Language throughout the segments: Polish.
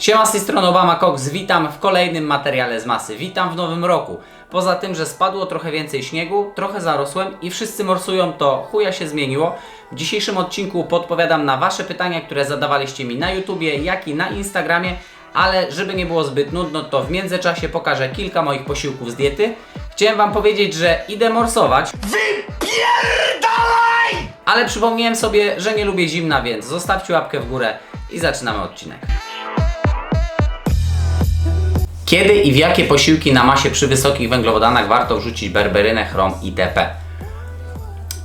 Siema z tej strony Obama Cox, witam w kolejnym materiale z masy. Witam w nowym roku. Poza tym, że spadło trochę więcej śniegu, trochę zarosłem i wszyscy morsują, to chuja się zmieniło. W dzisiejszym odcinku podpowiadam na Wasze pytania, które zadawaliście mi na YouTubie, jak i na Instagramie. Ale żeby nie było zbyt nudno, to w międzyczasie pokażę kilka moich posiłków z diety. Chciałem Wam powiedzieć, że idę morsować. Ale przypomniałem sobie, że nie lubię zimna, więc zostawcie łapkę w górę i zaczynamy odcinek. Kiedy i w jakie posiłki na masie przy wysokich węglowodanach warto wrzucić berberynę, chrom itp.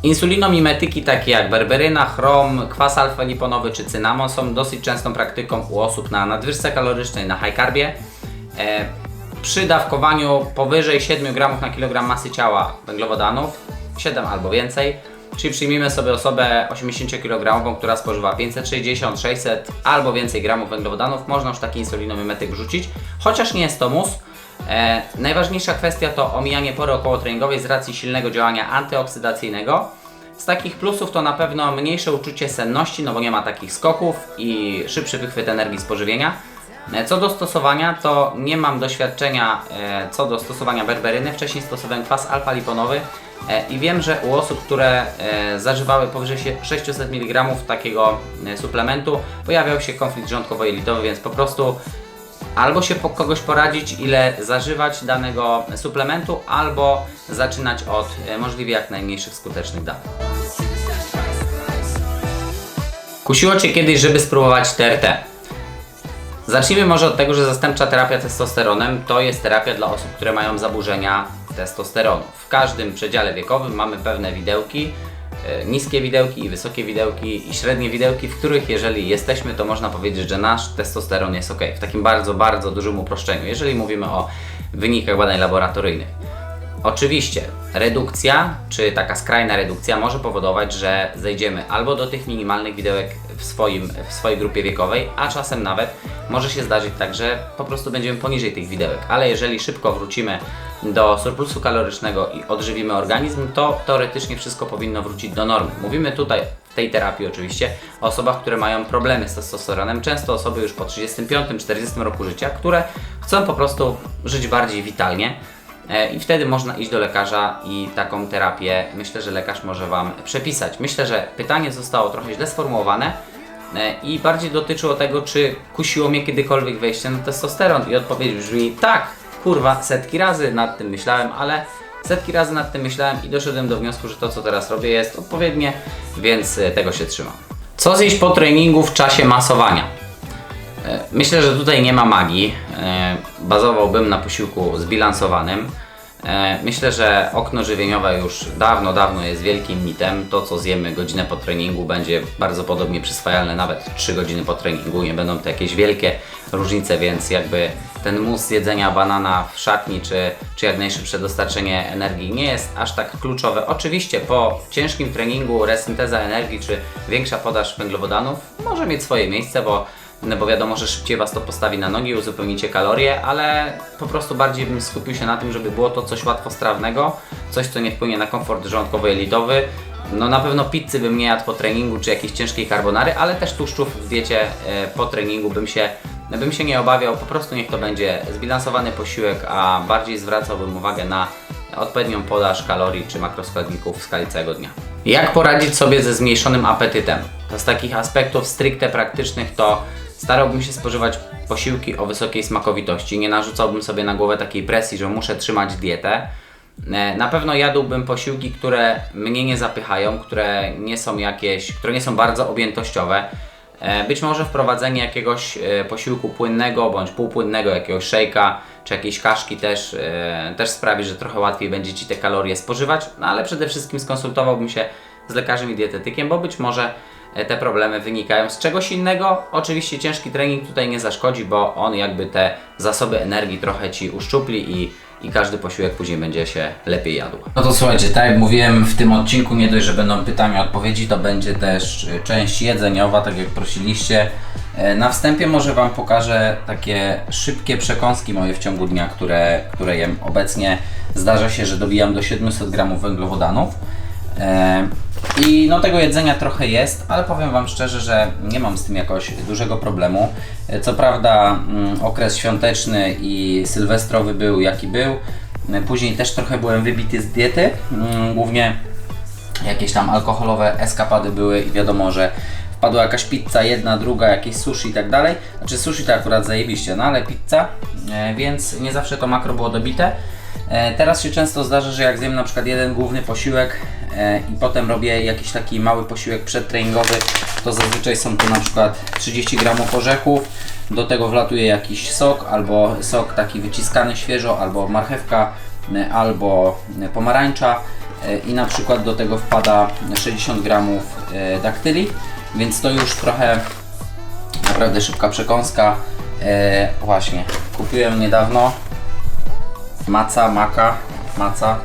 Insulinomimetyki takie jak berberyna, chrom, kwas alfa-liponowy czy cynamon są dosyć częstą praktyką u osób na nadwyżce kalorycznej, na high carbie. E, przy dawkowaniu powyżej 7 g na kilogram masy ciała węglowodanów, 7 albo więcej, czyli przyjmijmy sobie osobę 80 kg, która spożywa 560, 600 albo więcej gramów węglowodanów, można już taki insulinomimetyk wrzucić, chociaż nie jest to mus. E, najważniejsza kwestia to omijanie pory okołotreningowej z racji silnego działania antyoksydacyjnego. Z takich plusów to na pewno mniejsze uczucie senności, no bo nie ma takich skoków i szybszy wychwyt energii z pożywienia. E, Co do stosowania, to nie mam doświadczenia e, co do stosowania berberyny. Wcześniej stosowałem kwas alfa-liponowy e, i wiem, że u osób, które zażywały powyżej się 600 mg takiego suplementu, pojawiał się konflikt żołądkowo-jelitowy, więc po prostu albo się po kogoś poradzić, ile zażywać danego suplementu, albo zaczynać od możliwie jak najmniejszych skutecznych dawek. Kusiło Cię kiedyś, żeby spróbować TRT? Zacznijmy może od tego, że zastępcza terapia testosteronem to jest terapia dla osób, które mają zaburzenia testosteronu. W każdym przedziale wiekowym mamy pewne widełki, e, niskie widełki i wysokie widełki i średnie widełki, w których jeżeli jesteśmy, to można powiedzieć, że nasz testosteron jest ok. W takim bardzo, bardzo dużym uproszczeniu, jeżeli mówimy o wynikach badań laboratoryjnych. Oczywiście redukcja, czy taka skrajna redukcja może powodować, że zejdziemy albo do tych minimalnych widełek w, swoim, w swojej grupie wiekowej, a czasem nawet może się zdarzyć tak, że po prostu będziemy poniżej tych widełek. Ale jeżeli szybko wrócimy do surplusu kalorycznego i odżywimy organizm, to teoretycznie wszystko powinno wrócić do normy. Mówimy tutaj w tej terapii oczywiście o osobach, które mają problemy z testosteronem, często osoby już po 35-40 roku życia, które chcą po prostu żyć bardziej witalnie. E, I wtedy można iść do lekarza i taką terapię myślę, że lekarz może Wam przepisać. Myślę, że pytanie zostało trochę źle sformułowane e, i bardziej dotyczyło tego, czy kusiło mnie kiedykolwiek wejście na testosteron. I odpowiedź brzmi tak, kurwa, setki razy nad tym myślałem, ale setki razy nad tym myślałem i doszedłem do wniosku, że to co teraz robię jest odpowiednie, więc e, tego się trzymam. Co zjeść po treningu w czasie masowania? E, Myślę, że tutaj nie ma magii. E, Bazowałbym na posiłku zbilansowanym. E, Myślę, że okno żywieniowe już dawno, dawno jest wielkim mitem. To, co zjemy godzinę po treningu, będzie bardzo podobnie przyswajalne nawet 3 godziny po treningu. Nie będą to jakieś wielkie różnice, więc jakby ten mus jedzenia banana w szatni, czy, czy jak najszybsze dostarczenie energii nie jest aż tak kluczowe. Oczywiście po ciężkim treningu resynteza energii, czy większa podaż węglowodanów może mieć swoje miejsce, bo no bo wiadomo, że szybciej Was to postawi na nogi, uzupełnicie kalorie, ale po prostu bardziej bym skupił się na tym, żeby było to coś łatwostrawnego, coś co nie wpłynie na komfort żołądkowo-jelitowy. No na pewno pizzy bym nie jadł po treningu, czy jakiejś ciężkiej carbonary, ale też tłuszczów w diecie e, po treningu bym się, bym się nie obawiał, po prostu niech to będzie zbilansowany posiłek, a bardziej zwracałbym uwagę na odpowiednią podaż kalorii czy makroskładników w skali całego dnia. Jak poradzić sobie ze zmniejszonym apetytem? To z takich aspektów stricte praktycznych to starałbym się spożywać posiłki o wysokiej smakowitości. Nie narzucałbym sobie na głowę takiej presji, że muszę trzymać dietę. E, Na pewno jadłbym posiłki, które mnie nie zapychają, które nie są jakieś, które nie są bardzo objętościowe. E, Być może wprowadzenie jakiegoś e, posiłku płynnego bądź półpłynnego, jakiegoś szejka czy jakiejś kaszki też, też sprawi, że trochę łatwiej będzie Ci te kalorie spożywać, no ale przede wszystkim skonsultowałbym się z lekarzem i dietetykiem, bo być może te problemy wynikają z czegoś innego. Oczywiście ciężki trening tutaj nie zaszkodzi, bo on jakby te zasoby energii trochę Ci uszczupli i, i każdy posiłek później będzie się lepiej jadł. No to słuchajcie, tak jak mówiłem w tym odcinku, nie dość, że będą pytania odpowiedzi, to będzie też y, część jedzeniowa, tak jak prosiliście. E, Na wstępie może Wam pokażę takie szybkie przekąski moje w ciągu dnia, które, które jem obecnie. Zdarza się, że dobijam do 700 gramów węglowodanów. I no tego jedzenia trochę jest, ale powiem Wam szczerze, że nie mam z tym jakoś dużego problemu. Co prawda mm, okres świąteczny i sylwestrowy był jaki był. Później też trochę byłem wybity z diety, mm, głównie jakieś tam alkoholowe eskapady były i wiadomo, że wpadła jakaś pizza, jedna, druga, jakieś sushi i tak dalej. Znaczy sushi to akurat zajebiście, no ale pizza, e, więc nie zawsze to makro było dobite. E, Teraz się często zdarza, że jak zjem na przykład jeden główny posiłek e, i potem robię jakiś taki mały posiłek przedtreningowy, to zazwyczaj są to na przykład 30 gramów orzechów, do tego wlatuje jakiś sok, albo sok taki wyciskany świeżo, albo marchewka, e, albo pomarańcza i na przykład do tego wpada 60 gramów daktyli, więc to już trochę naprawdę szybka przekąska. Właśnie, kupiłem niedawno maca, maka, maca.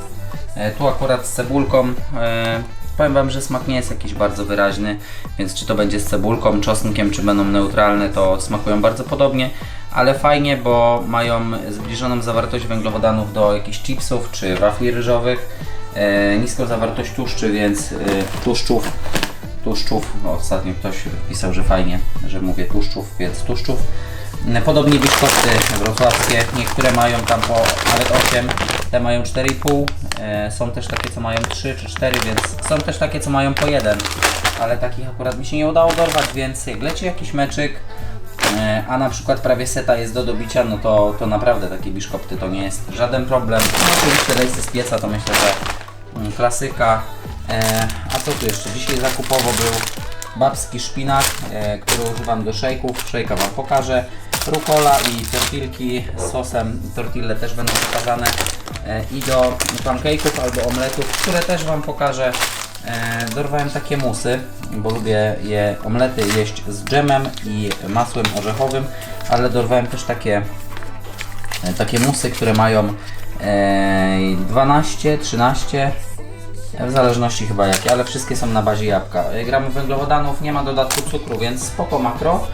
E, tu akurat z cebulką. E, powiem Wam, że smak nie jest jakiś bardzo wyraźny, więc czy to będzie z cebulką, czosnkiem, czy będą neutralne, to smakują bardzo podobnie. Ale fajnie, bo mają zbliżoną zawartość węglowodanów do jakichś chipsów czy wafli ryżowych. E, niską zawartość tłuszczy, więc tłuszczów tłuszczów. Ostatnio ktoś pisał, że fajnie, że mówię tłuszczów, więc tłuszczów. Podobnie biszkopty wrocławskie, niektóre mają tam po nawet 8, te mają 4,5. E, są też takie, co mają 3 czy 4, więc są też takie, co mają po 1. Ale takich akurat mi się nie udało dorwać, więc jak leci jakiś meczyk, e, a na przykład prawie seta jest do dobicia, no to, to naprawdę takie biszkopty to nie jest żaden problem. No, oczywiście lejsy z pieca to myślę, że mm, klasyka. E, a co tu jeszcze? Dzisiaj zakupowo był babski szpinak, który używam do szejków. Szejka Wam pokażę. Rukola i tortilki z sosem. Tortille też będą pokazane. E, I do pancake'ów albo omletów, które też Wam pokażę. E, dorwałem takie musy, bo lubię je omlety jeść z dżemem i masłem orzechowym, ale dorwałem też takie e, takie musy, które mają e, 12, 13 w zależności chyba jakie, ale wszystkie są na bazie jabłka. Gramy węglowodanów, nie ma dodatku cukru, więc spoko makro,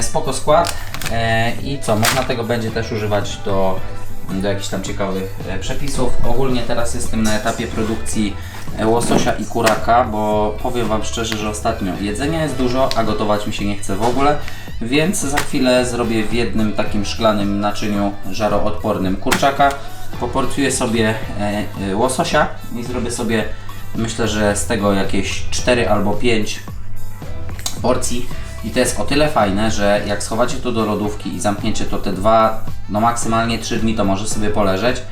spoko skład. E, i co, można tego będzie też używać do, do jakichś tam ciekawych e, przepisów. Ogólnie teraz jestem na etapie produkcji e, łososia i kuraka, bo powiem Wam szczerze, że ostatnio jedzenia jest dużo, a gotować mi się nie chce w ogóle, więc za chwilę zrobię w jednym takim szklanym naczyniu żaroodpornym kurczaka. Poporcjuję sobie e, e, łososia i zrobię sobie myślę, że z tego jakieś 4 albo 5 porcji i to jest o tyle fajne, że jak schowacie to do lodówki i zamkniecie to te dwa, no maksymalnie 3 dni to może sobie poleżeć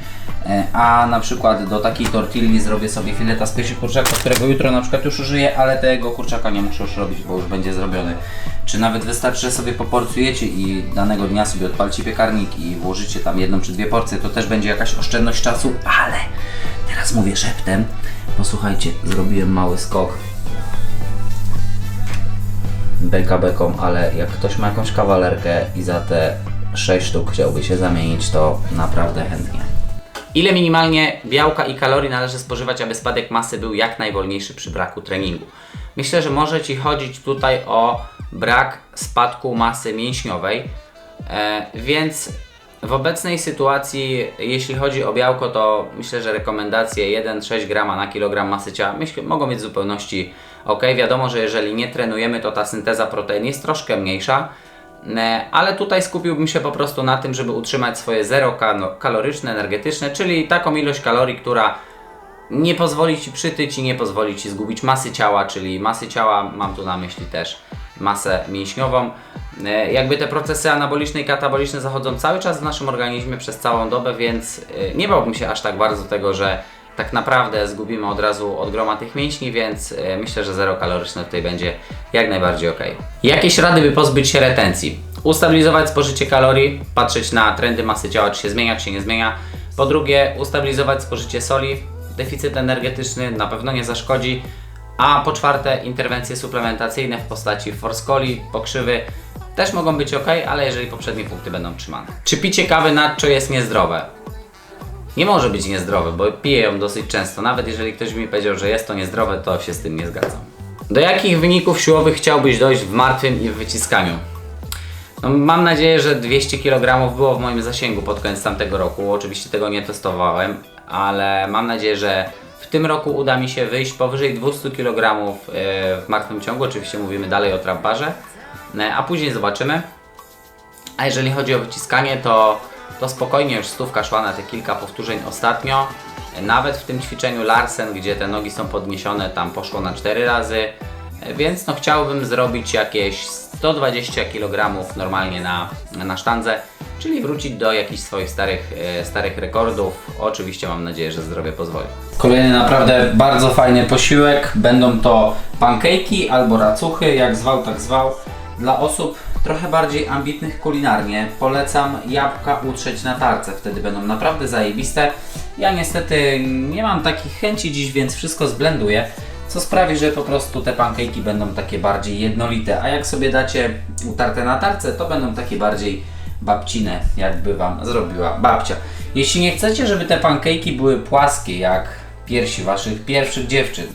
E, a na przykład do takiej tortilli zrobię sobie fileta z piersi kurczaka, którego jutro na przykład już użyję, ale tego kurczaka nie muszę już robić, bo już będzie zrobiony. Czy nawet wystarczy, że sobie poporcjujecie i danego dnia sobie odpalcie piekarnik i włożycie tam jedną czy dwie porcje, to też będzie jakaś oszczędność czasu, ale teraz mówię szeptem. Posłuchajcie, zrobiłem mały skok beka beką, ale jak ktoś ma jakąś kawalerkę i za te 6 sztuk chciałby się zamienić, to naprawdę chętnie. Ile minimalnie białka i kalorii należy spożywać, aby spadek masy był jak najwolniejszy przy braku treningu? Myślę, że może Ci chodzić tutaj o brak spadku masy mięśniowej, e, więc w obecnej sytuacji, jeśli chodzi o białko, to myślę, że rekomendacje 1,6 grama na kilogram masy ciała mogą być w zupełności ok. Wiadomo, że jeżeli nie trenujemy, to ta synteza protein jest troszkę mniejsza, ale tutaj skupiłbym się po prostu na tym, żeby utrzymać swoje zero kaloryczne, energetyczne, czyli taką ilość kalorii, która nie pozwoli Ci przytyć i nie pozwoli Ci zgubić masy ciała, czyli masy ciała, mam tu na myśli też masę mięśniową. E, Jakby te procesy anaboliczne i kataboliczne zachodzą cały czas w naszym organizmie przez całą dobę, więc e, nie bałbym się aż tak bardzo tego, że tak naprawdę zgubimy od razu od groma tych mięśni, więc e, myślę, że zero kaloryczne tutaj będzie jak najbardziej ok. Jakieś rady, by pozbyć się retencji? Ustabilizować spożycie kalorii, patrzeć na trendy masy ciała, czy się zmienia, czy się nie zmienia. Po drugie, ustabilizować spożycie soli. Deficyt energetyczny na pewno nie zaszkodzi. A po czwarte, interwencje suplementacyjne w postaci forscoli, pokrzywy też mogą być ok, ale jeżeli poprzednie punkty będą trzymane. Czy picie kawy nadczo jest niezdrowe? Nie może być niezdrowy, bo piję ją dosyć często. Nawet jeżeli ktoś mi powiedział, że jest to niezdrowe, to się z tym nie zgadzam. Do jakich wyników siłowych chciałbyś dojść w martwym i w wyciskaniu? No, mam nadzieję, że 200 kg było w moim zasięgu pod koniec tamtego roku. Oczywiście tego nie testowałem, ale mam nadzieję, że W tym roku uda mi się wyjść powyżej 200 kg w martwym ciągu. Oczywiście mówimy dalej o trap barze, E, a później zobaczymy. A jeżeli chodzi o wyciskanie, to, to spokojnie już stówka szła na te kilka powtórzeń ostatnio. Nawet w tym ćwiczeniu Larsen, gdzie te nogi są podniesione, tam poszło na 4 razy. Więc no chciałbym zrobić jakieś 120 kg normalnie na, na sztandze, czyli wrócić do jakichś swoich starych, e, starych rekordów. Oczywiście mam nadzieję, że zdrowie pozwoli. Kolejny naprawdę bardzo fajny posiłek. Będą to pancake'i albo racuchy, jak zwał, tak zwał. Dla osób trochę bardziej ambitnych kulinarnie polecam jabłka utrzeć na tarce, wtedy będą naprawdę zajebiste. Ja niestety nie mam takich chęci dziś, więc wszystko zblenduję, co sprawi, że po prostu te pancake'i będą takie bardziej jednolite, a jak sobie dacie utarte na tarce, to będą takie bardziej babcine, jakby Wam zrobiła babcia. Jeśli nie chcecie, żeby te pancake'i były płaskie, jak piersi Waszych pierwszych dziewczyn,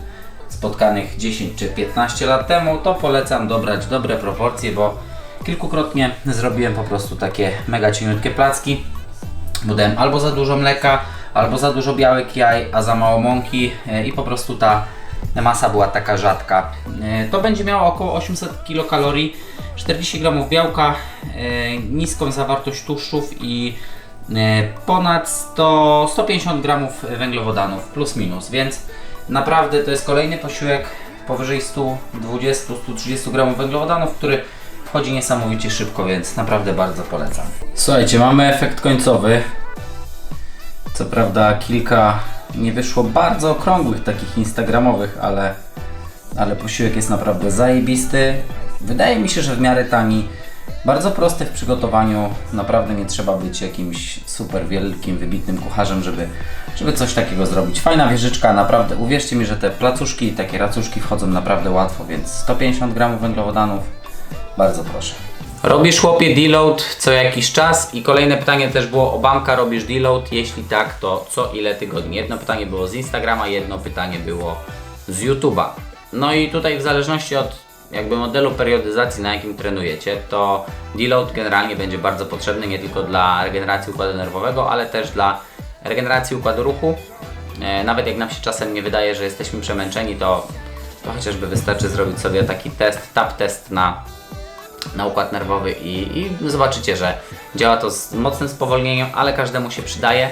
spotkanych 10 czy 15 lat temu, to polecam dobrać dobre proporcje, bo kilkukrotnie zrobiłem po prostu takie mega cieniutkie placki. Bo dałem albo za dużo mleka, albo za dużo białek jaj, a za mało mąki e, i po prostu ta masa była taka rzadka. E, To będzie miało około 800 kilokalorii, 40 g białka, e, niską zawartość tłuszczów i ponad 100, 150 gramów węglowodanów plus minus, więc naprawdę to jest kolejny posiłek powyżej 120-130 gramów węglowodanów, który wchodzi niesamowicie szybko, więc naprawdę bardzo polecam. Słuchajcie, mamy efekt końcowy. Co prawda kilka nie wyszło bardzo okrągłych, takich instagramowych, ale, ale posiłek jest naprawdę zajebisty. Wydaje mi się, że w miarę tani. Bardzo prosty w przygotowaniu. Naprawdę nie trzeba być jakimś super wielkim, wybitnym kucharzem, żeby, żeby coś takiego zrobić. Fajna wieżyczka, naprawdę. Uwierzcie mi, że te placuszki, takie racuszki wchodzą naprawdę łatwo, więc 150 gramów węglowodanów. Bardzo proszę. Robisz chłopie deload co jakiś czas i kolejne pytanie też było o Bamka, robisz deload? Jeśli tak, to co ile tygodni? Jedno pytanie było z Instagrama, jedno pytanie było z YouTube'a. No i tutaj w zależności od jakby modelu periodyzacji, na jakim trenujecie, to deload generalnie będzie bardzo potrzebny nie tylko dla regeneracji układu nerwowego, ale też dla regeneracji układu ruchu. E, Nawet jak nam się czasem nie wydaje, że jesteśmy przemęczeni, to, to chociażby wystarczy zrobić sobie taki test, tap test na na układ nerwowy i, i zobaczycie, że działa to z mocnym spowolnieniem, ale każdemu się przydaje.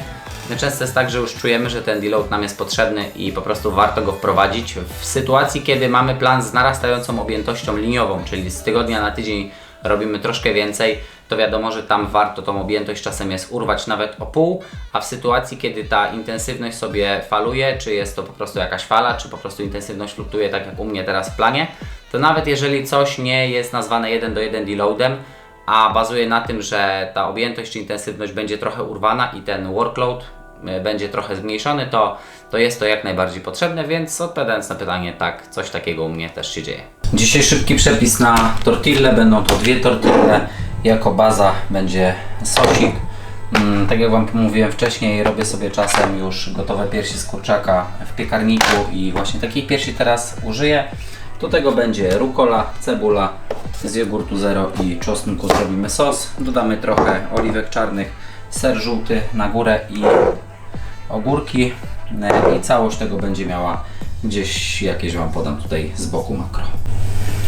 Często jest tak, że już czujemy, że ten deload nam jest potrzebny i po prostu warto go wprowadzić w sytuacji, kiedy mamy plan z narastającą objętością liniową, czyli z tygodnia na tydzień robimy troszkę więcej, to wiadomo, że tam warto tą objętość czasem jest urwać nawet o pół, a w sytuacji, kiedy ta intensywność sobie faluje, czy jest to po prostu jakaś fala, czy po prostu intensywność fluktuuje, tak jak u mnie teraz w planie, to nawet jeżeli coś nie jest nazwane 1 do 1 deloadem, a bazuje na tym, że ta objętość czy intensywność będzie trochę urwana i ten workload y, będzie trochę zmniejszony, to, to jest to jak najbardziej potrzebne, więc odpowiadając na pytanie, tak, coś takiego u mnie też się dzieje. Dzisiaj szybki przepis na tortille, będą to dwie tortille, jako baza będzie sosik. Mm, tak jak Wam mówiłem wcześniej, robię sobie czasem już gotowe piersi z kurczaka w piekarniku i właśnie takich piersi teraz użyję. Do tego będzie rukola, cebula z jogurtu zero i czosnku zrobimy sos. Dodamy trochę oliwek czarnych, ser żółty na górę i ogórki E, i całość tego będzie miała gdzieś jakieś Wam podam tutaj z boku makro.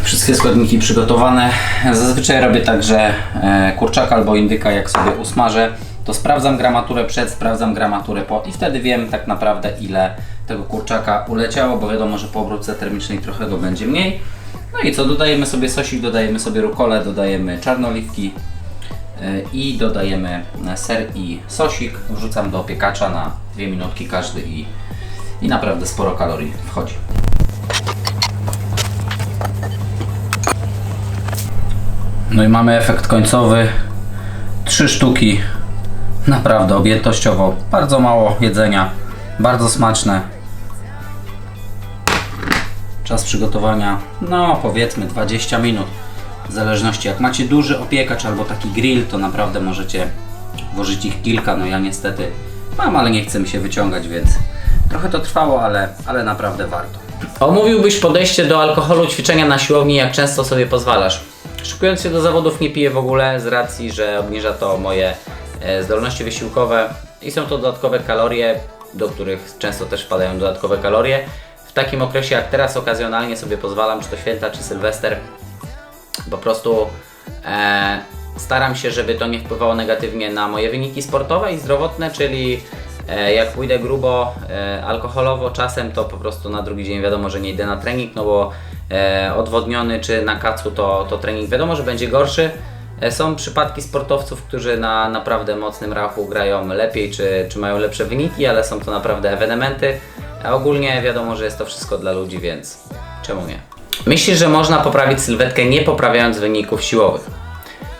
Wszystkie składniki przygotowane. Zazwyczaj robię tak, że e, kurczaka albo indyka jak sobie usmażę, to sprawdzam gramaturę przed, sprawdzam gramaturę po i wtedy wiem tak naprawdę ile tego kurczaka uleciało, bo wiadomo, że po obróbce termicznej trochę go będzie mniej. No i co, dodajemy sobie sosik, dodajemy sobie rukolę, dodajemy czarnoliwki e, i dodajemy ser i sosik. Wrzucam do piekacza na dwie minutki każdy i, i naprawdę sporo kalorii wchodzi. No i mamy efekt końcowy. Trzy sztuki. Naprawdę objętościowo. Bardzo mało jedzenia. Bardzo smaczne. Czas przygotowania, no powiedzmy 20 minut. W zależności jak macie duży opiekacz albo taki grill, to naprawdę możecie włożyć ich kilka. No ja niestety mam, ale nie chcę mi się wyciągać, więc trochę to trwało, ale, ale naprawdę warto. Omówiłbyś podejście do alkoholu, ćwiczenia na siłowni, jak często sobie pozwalasz? Szykując się do zawodów nie piję w ogóle z racji, że obniża to moje e, zdolności wysiłkowe i są to dodatkowe kalorie. do których często też wpadają dodatkowe kalorie. W takim okresie jak teraz okazjonalnie sobie pozwalam, czy to święta, czy sylwester, po prostu e, staram się, żeby to nie wpływało negatywnie na moje wyniki sportowe i zdrowotne, czyli e, jak pójdę grubo e, alkoholowo czasem, to po prostu na drugi dzień wiadomo, że nie idę na trening, no bo odwodniony czy na kacu to, to trening wiadomo, że będzie gorszy. E, Są przypadki sportowców, którzy na naprawdę mocnym rachu grają lepiej, czy, czy mają lepsze wyniki, ale są to naprawdę ewenementy. A ogólnie wiadomo, że jest to wszystko dla ludzi, więc czemu nie? Myślisz, że można poprawić sylwetkę nie poprawiając wyników siłowych?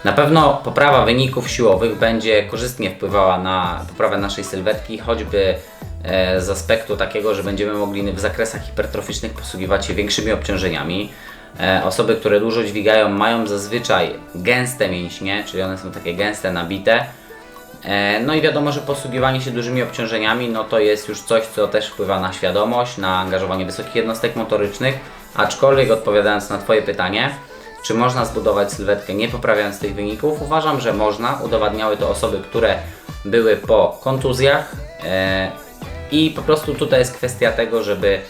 Na pewno poprawa wyników siłowych będzie korzystnie wpływała na poprawę naszej sylwetki, choćby e, z aspektu takiego, że będziemy mogli w zakresach hipertroficznych posługiwać się większymi obciążeniami. E, osoby, które dużo dźwigają, mają zazwyczaj gęste mięśnie, czyli one są takie gęste, nabite. E, No i wiadomo, że posługiwanie się dużymi obciążeniami, no to jest już coś, co też wpływa na świadomość, na angażowanie wysokich jednostek motorycznych, aczkolwiek odpowiadając na Twoje pytanie, czy można zbudować sylwetkę nie poprawiając tych wyników? Uważam, że można. Udowadniały to osoby, które były po kontuzjach e, i po prostu tutaj jest kwestia tego, żeby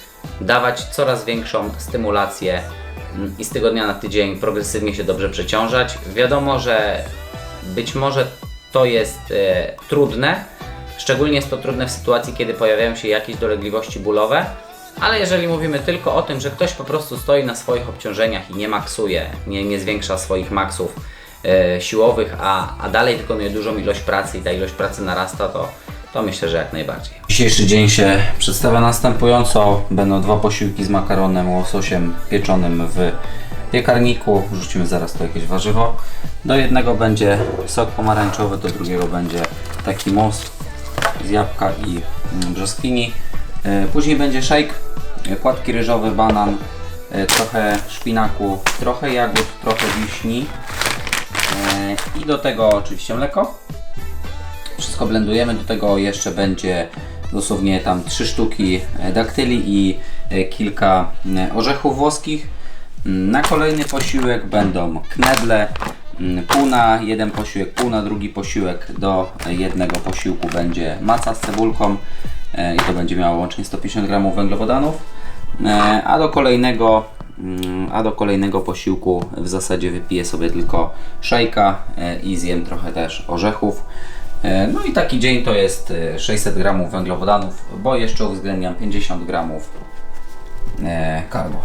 dawać coraz większą stymulację mm, i z tygodnia na tydzień progresywnie się dobrze przeciążać. Wiadomo, że być może to jest e, trudne, szczególnie jest to trudne w sytuacji, kiedy pojawiają się jakieś dolegliwości bólowe, ale jeżeli mówimy tylko o tym, że ktoś po prostu stoi na swoich obciążeniach i nie maksuje, nie, nie zwiększa swoich maksów e, siłowych, a, a dalej wykonuje dużą ilość pracy i ta ilość pracy narasta, to, to myślę, że jak najbardziej. Dzisiejszy dzień się przedstawia następująco. Będą dwa posiłki z makaronem, łososiem pieczonym w piekarniku. Wrzucimy zaraz tu jakieś warzywo. Do jednego będzie sok pomarańczowy, do drugiego będzie taki mus z jabłka i mm, brzoskwini. E, Później będzie e, płatki ryżowe, banan, e, trochę szpinaku, trochę jagód, trochę wiśni e, i do tego oczywiście mleko. Wszystko blendujemy, do tego jeszcze będzie dosłownie tam 3 sztuki e, daktyli i e, kilka orzechów włoskich. Mm, Na kolejny posiłek będą knedle, mm, pół na jeden posiłek, pół na drugi posiłek. Do jednego posiłku będzie maca z cebulką e, i to będzie miało łącznie 150 gramów węglowodanów. A do kolejnego mm, a do kolejnego posiłku w zasadzie wypiję sobie tylko szejka i zjem trochę też orzechów. E, No i taki dzień to jest e, 600 gramów węglowodanów, bo jeszcze uwzględniam 50 gramów e, karbo.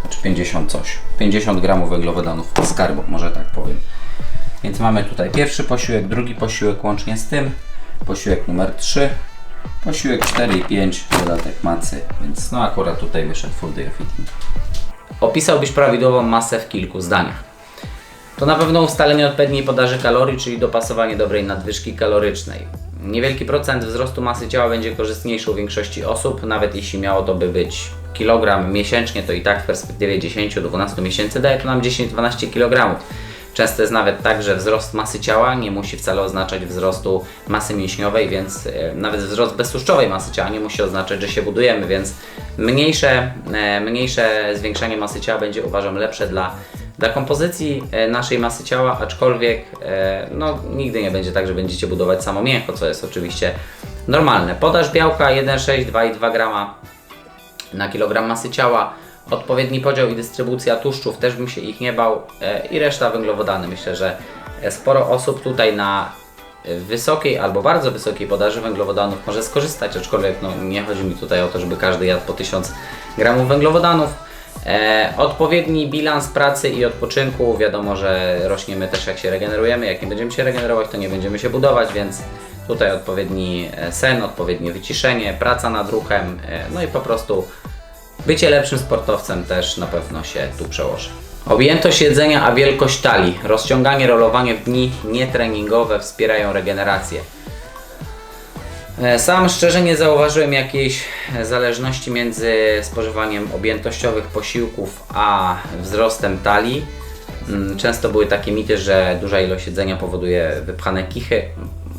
Znaczy 50 coś. 50 gramów węglowodanów z karbo, może tak powiem. Więc mamy tutaj pierwszy posiłek, drugi posiłek łącznie z tym, posiłek numer 3, posiłek 4 i 5, dodatek macy, więc no akurat tutaj wyszedł full day of eating. Opisałbyś prawidłową masę w kilku zdaniach. To na pewno ustalenie odpowiedniej podaży kalorii, czyli dopasowanie dobrej nadwyżki kalorycznej. Niewielki procent wzrostu masy ciała będzie korzystniejszy u większości osób, nawet jeśli miało to by być kilogram miesięcznie, to i tak w perspektywie 10-12 miesięcy daje to nam 10-12 kg. Często jest nawet tak, że wzrost masy ciała nie musi wcale oznaczać wzrostu masy mięśniowej, więc e, nawet wzrost beztłuszczowej masy ciała nie musi oznaczać, że się budujemy, więc mniejsze, e, mniejsze zwiększanie masy ciała będzie uważam lepsze dla, dla kompozycji e, naszej masy ciała, aczkolwiek e, no, nigdy nie będzie tak, że będziecie budować samo mięcho, co jest oczywiście normalne. Podaż białka 1,6, 2,2 grama na kilogram masy ciała, odpowiedni podział i dystrybucja tłuszczów, też bym się ich nie bał e, i reszta węglowodany. Myślę, że sporo osób tutaj na wysokiej albo bardzo wysokiej podaży węglowodanów może skorzystać, aczkolwiek no, nie chodzi mi tutaj o to, żeby każdy jadł po 1000 gramów węglowodanów. E, odpowiedni bilans pracy i odpoczynku, wiadomo, że rośniemy też jak się regenerujemy, jak nie będziemy się regenerować, to nie będziemy się budować, więc tutaj odpowiedni e, sen, odpowiednie wyciszenie, praca nad ruchem, e, no i po prostu Bycie lepszym sportowcem też na pewno się tu przełoży. Objętość jedzenia, a wielkość talii, rozciąganie, rolowanie w dni nietreningowe wspierają regenerację. E, Sam szczerze nie zauważyłem jakiejś zależności między spożywaniem objętościowych posiłków a wzrostem talii. Mm, Często były takie mity, że duża ilość jedzenia powoduje wypchane kichy.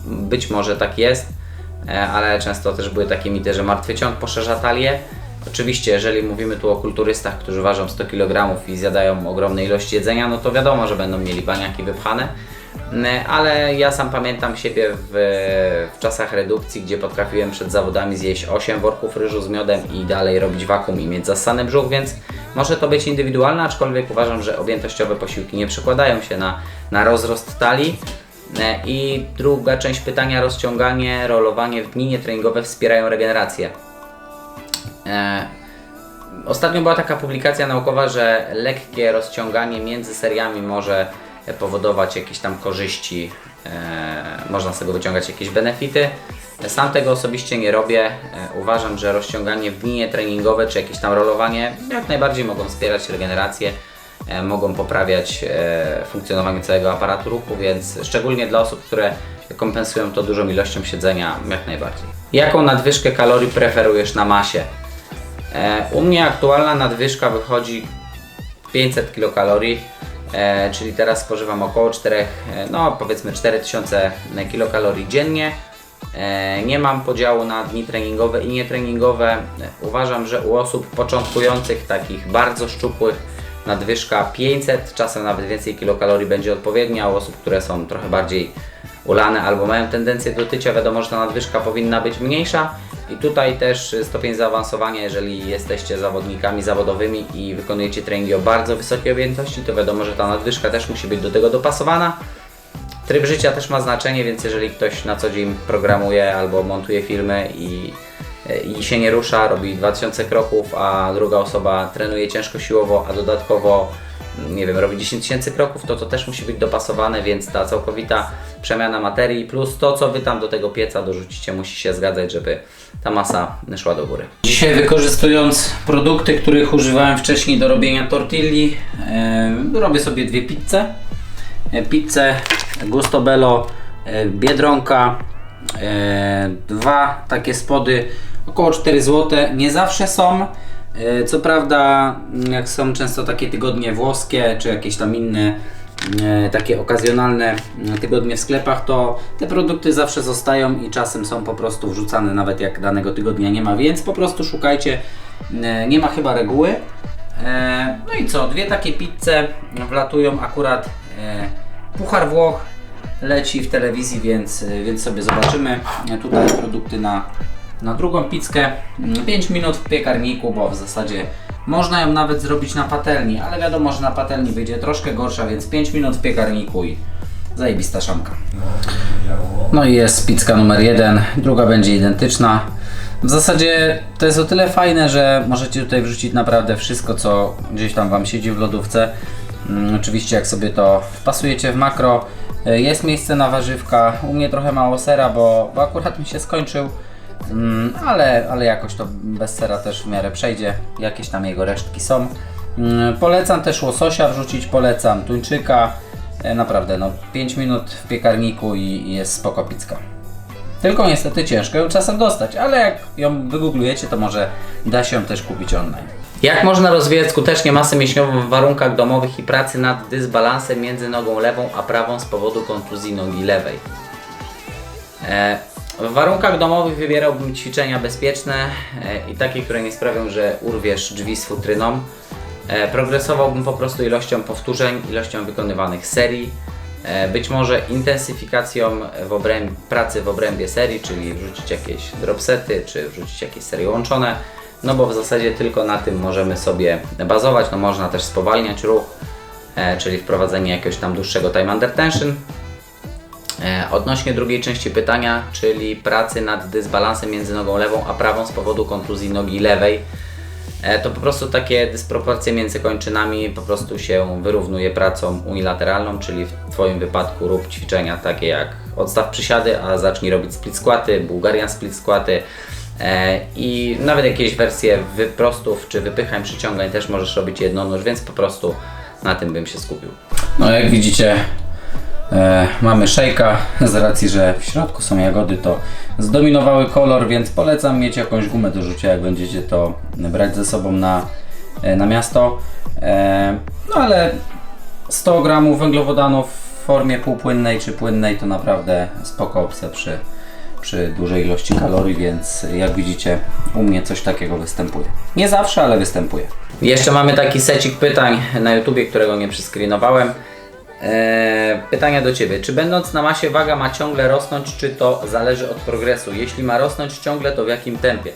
Być może tak jest, e, ale często też były takie mity, że martwy ciąg poszerza talię. Oczywiście, jeżeli mówimy tu o kulturystach, którzy ważą 100 kg i zjadają ogromne ilości jedzenia, no to wiadomo, że będą mieli baniaki wypchane. Ale ja sam pamiętam siebie w, w czasach redukcji, gdzie potrafiłem przed zawodami zjeść 8 worków ryżu z miodem i dalej robić wakum i mieć zassany brzuch, więc może to być indywidualne, aczkolwiek uważam, że objętościowe posiłki nie przekładają się na, na rozrost talii. I druga część pytania, rozciąganie, rolowanie w dni nietreningowe wspierają regenerację. Ostatnio była taka publikacja naukowa, że lekkie rozciąganie między seriami może powodować jakieś tam korzyści, e, można z tego wyciągać jakieś benefity. Sam tego osobiście nie robię. E, uważam, że rozciąganie w dni treningowe czy jakieś tam rolowanie jak najbardziej mogą wspierać regenerację, e, mogą poprawiać e, funkcjonowanie całego aparatu ruchu, więc szczególnie dla osób, które kompensują to dużą ilością siedzenia, jak najbardziej. Jaką nadwyżkę kalorii preferujesz na masie? E, U mnie aktualna nadwyżka wychodzi 500 kilokalorii, e, czyli teraz spożywam około 4, e, no powiedzmy 4000 kilokalorii dziennie. E, Nie mam podziału na dni treningowe i nietreningowe. Uważam, że u osób początkujących, takich bardzo szczupłych, nadwyżka 500, czasem nawet więcej kilokalorii będzie odpowiednia. U osób, które są trochę bardziej ulane albo mają tendencję do tycia, wiadomo, że ta nadwyżka powinna być mniejsza. I tutaj też stopień zaawansowania, jeżeli jesteście zawodnikami zawodowymi i wykonujecie treningi o bardzo wysokiej objętości, to wiadomo, że ta nadwyżka też musi być do tego dopasowana. Tryb życia też ma znaczenie, więc jeżeli ktoś na co dzień programuje albo montuje filmy i, i się nie rusza, robi 2000 kroków, a druga osoba trenuje ciężko siłowo, a dodatkowo nie wiem, robi 10 tysięcy kroków, to to też musi być dopasowane, więc ta całkowita przemiana materii plus to, co Wy tam do tego pieca dorzucicie, musi się zgadzać, żeby ta masa szła do góry. Dzisiaj wykorzystując produkty, których używałem wcześniej do robienia tortilli, e, robię sobie dwie pizze. E, pizzę Gusto Bello e, Biedronka, e, dwa takie spody, około 4 zł. Nie zawsze są. Co prawda, m, jak są często takie tygodnie włoskie, czy jakieś tam inne takie okazjonalne m, tygodnie w sklepach, to te produkty zawsze zostają i czasem są po prostu wrzucane, nawet jak danego tygodnia nie ma, więc po prostu szukajcie. E, Nie ma chyba reguły. E, No i co, dwie takie pizze wlatują akurat e, Puchar Włoch leci w telewizji, więc, więc sobie zobaczymy. E, Tutaj produkty na, na drugą pizzkę. 5 minut w piekarniku, bo w zasadzie można ją nawet zrobić na patelni, ale wiadomo, że na patelni wyjdzie troszkę gorsza, więc 5 minut w piekarniku i zajebista szamka. No i jest pizka numer jeden, druga będzie identyczna. W zasadzie to jest o tyle fajne, że możecie tutaj wrzucić naprawdę wszystko, co gdzieś tam Wam siedzi w lodówce. Mm, oczywiście jak sobie to wpasujecie w makro, y, jest miejsce na warzywka. U mnie trochę mało sera, bo, bo akurat mi się skończył. Mm, ale, ale jakoś to bez sera też w miarę przejdzie. Jakieś tam jego resztki są. Mm, Polecam też łososia wrzucić, polecam tuńczyka. E, Naprawdę, no 5 minut w piekarniku i, i jest spoko pizka. Tylko niestety ciężko ją czasem dostać, ale jak ją wygooglujecie, to może da się ją też kupić online. Jak można rozwijać skutecznie masę mięśniową w warunkach domowych i pracy nad dysbalansem między nogą lewą a prawą z powodu kontuzji nogi lewej? E, W warunkach domowych wybierałbym ćwiczenia bezpieczne e, i takie, które nie sprawią, że urwiesz drzwi z futryną. E, Progresowałbym po prostu ilością powtórzeń, ilością wykonywanych serii, e, być może intensyfikacją w obręb, pracy w obrębie serii, czyli wrzucić jakieś dropsety, czy wrzucić jakieś serie łączone, no bo w zasadzie tylko na tym możemy sobie bazować. No można też spowalniać ruch, czyli wprowadzenie jakiegoś tam dłuższego time under tension, Odnośnie drugiej części pytania, czyli pracy nad dysbalansem między nogą lewą a prawą z powodu kontuzji nogi lewej, e, to po prostu takie dysproporcje między kończynami po prostu się wyrównuje pracą unilateralną, czyli w Twoim wypadku rób ćwiczenia takie jak odstaw przysiady, a zacznij robić split squaty, Bulgarian split squaty e, i nawet jakieś wersje wyprostów czy wypychań, przyciągań też możesz robić jednonóż, więc po prostu na tym bym się skupił. No jak widzicie, E, mamy szejka, z racji, że w środku są jagody, to zdominowały kolor, więc polecam mieć jakąś gumę do rzucia, jak będziecie to brać ze sobą na, e, na miasto. E, no ale 100 gramów węglowodanów w formie półpłynnej czy płynnej to naprawdę spoko opcja przy, przy dużej ilości kalorii, więc jak widzicie u mnie coś takiego występuje. Nie zawsze, ale występuje. Jeszcze mamy taki secik pytań na YouTubie, którego nie przyscreenowałem. Eee, pytania do Ciebie. Czy będąc na masie waga ma ciągle rosnąć, czy to zależy od progresu? Jeśli ma rosnąć ciągle, to w jakim tempie?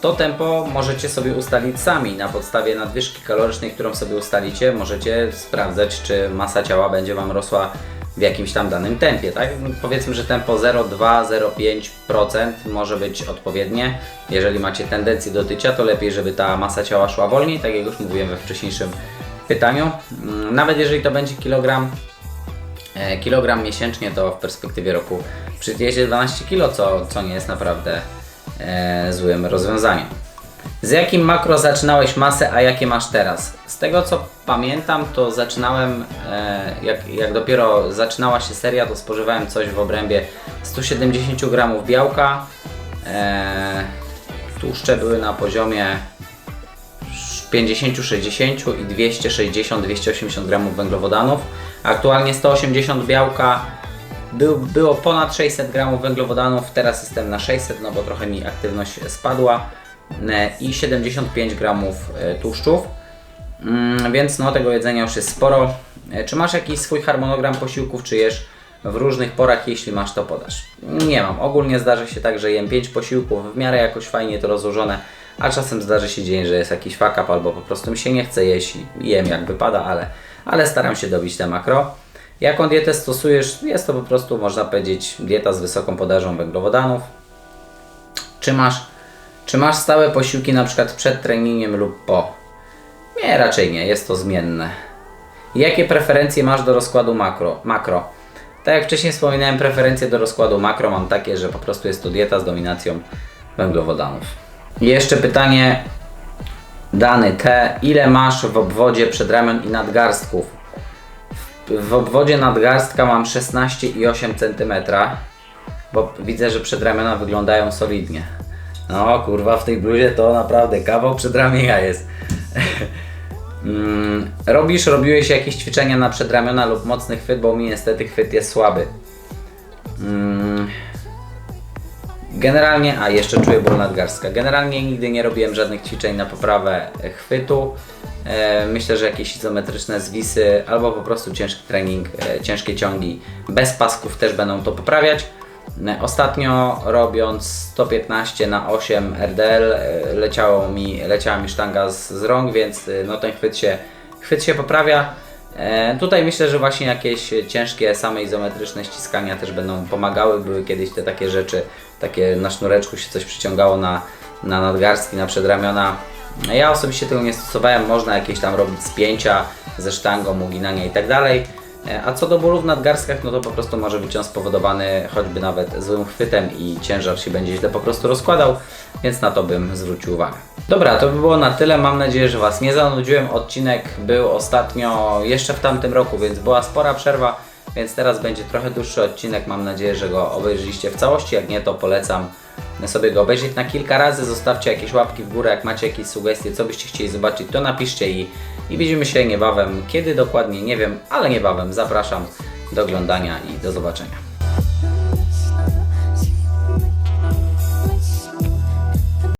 To tempo możecie sobie ustalić sami na podstawie nadwyżki kalorycznej, którą sobie ustalicie. Możecie sprawdzać, czy masa ciała będzie Wam rosła w jakimś tam danym tempie, tak? Powiedzmy, że tempo 0,2-0,5% może być odpowiednie. Jeżeli macie tendencję do tycia, to lepiej, żeby ta masa ciała szła wolniej, tak jak już mówiłem we wcześniejszym pytaniu. Mm, Nawet jeżeli to będzie kilogram e, kilogram miesięcznie, to w perspektywie roku przyjedzie 12 kg, co, co nie jest naprawdę e, złym rozwiązaniem. Z jakim makro zaczynałeś masę, a jakie masz teraz? Z tego co pamiętam, to zaczynałem, e, jak, jak dopiero zaczynała się seria, to spożywałem coś w obrębie 170 g białka. E, tłuszcze były na poziomie 50-60 i 260-280 gramów węglowodanów. Aktualnie 180 białka, był, było ponad 600 gramów węglowodanów, teraz jestem na 600, no bo trochę mi aktywność spadła i 75 gramów e, tłuszczów. Mm, Więc no tego jedzenia już jest sporo. E, Czy masz jakiś swój harmonogram posiłków, czy jesz w różnych porach? Jeśli masz, to podasz. Nie mam. Ogólnie zdarza się tak, że jem 5 posiłków, w miarę jakoś fajnie to rozłożone, a czasem zdarzy się dzień, że jest jakiś fuck up, albo po prostu mi się nie chce jeść i jem jak wypada, ale, ale staram się dobić te makro. Jaką dietę stosujesz? Jest to po prostu, można powiedzieć, dieta z wysoką podażą węglowodanów. Czy masz, czy masz stałe posiłki na przykład przed treningiem lub po? Nie, raczej nie, jest to zmienne. Jakie preferencje masz do rozkładu makro? makro? Tak jak wcześniej wspominałem, preferencje do rozkładu makro mam takie, że po prostu jest to dieta z dominacją węglowodanów. Jeszcze pytanie, dany T, ile masz w obwodzie przedramion i nadgarstków? W obwodzie nadgarstka mam 16,8 cm, bo widzę, że przedramiona wyglądają solidnie. No kurwa, w tej bluzie to naprawdę kawał przedramienia jest. Mm, Robisz, robiłeś jakieś ćwiczenia na przedramiona lub mocny chwyt, bo mi niestety chwyt jest słaby. Mm, Generalnie, a jeszcze czuję ból nadgarstka. Generalnie nigdy nie robiłem żadnych ćwiczeń na poprawę chwytu. E, myślę, że jakieś izometryczne zwisy albo po prostu ciężki trening, e, ciężkie ciągi bez pasków też będą to poprawiać. E, Ostatnio robiąc 115 na 8 RDL e, leciało mi, leciała mi sztanga z, z rąk, więc e, no ten chwyt się, chwyt się poprawia. E, Tutaj myślę, że właśnie jakieś ciężkie same izometryczne ściskania też będą pomagały. Były kiedyś te takie rzeczy, takie na sznureczku się coś przyciągało na, na nadgarstki, na przedramiona. Ja osobiście tego nie stosowałem, można jakieś tam robić spięcia ze sztangą, uginania i tak dalej. E, A co do bólu w nadgarstkach, no to po prostu może być on spowodowany choćby nawet złym chwytem i ciężar się będzie źle po prostu rozkładał, więc na to bym zwrócił uwagę. Dobra, to by było na tyle. Mam nadzieję, że Was nie zanudziłem. Odcinek był ostatnio jeszcze w tamtym roku, więc była spora przerwa, więc teraz będzie trochę dłuższy odcinek. Mam nadzieję, że go obejrzyliście w całości. Jak nie, to polecam sobie go obejrzeć na kilka razy. Zostawcie jakieś łapki w górę, jak macie jakieś sugestie, co byście chcieli zobaczyć, to napiszcie i, i widzimy się niebawem. Kiedy dokładnie, nie wiem, ale niebawem. Zapraszam do oglądania i do zobaczenia.